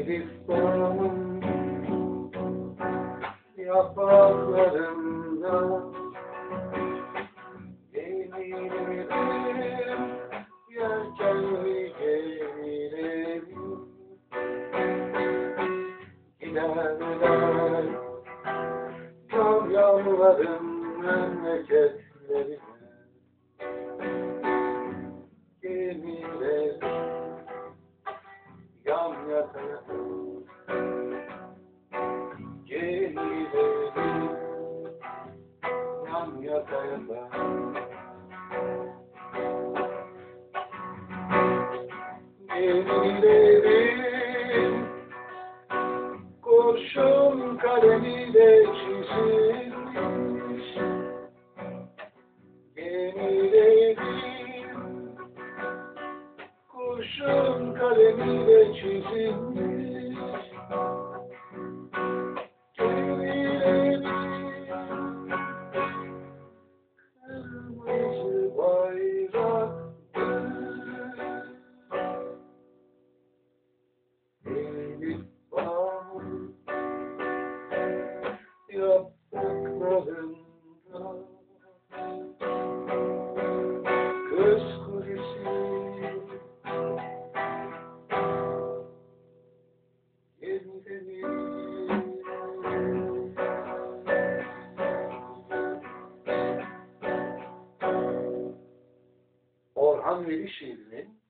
Elif bağımın yapraklarında Gemilerim yelkenli gemilerim Giderler. Yamyamların memleketlerine yan yakaya Gemilerim yan yakaya Gemilerim kurşun kalemiyle çizilmiş kurşun kalemiyle çizilmiş kırmızı bayraktır Elif bağım yapraklarında Veli şiirinin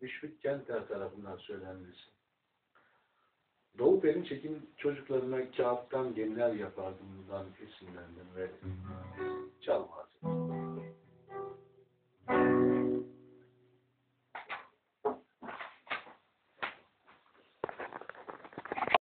Müşfik Kenter tarafından söylenmesi. Doğu Perinçek'in çocuklarına kağıttan gemiler yapardımdan esinlendim ve çalmaz.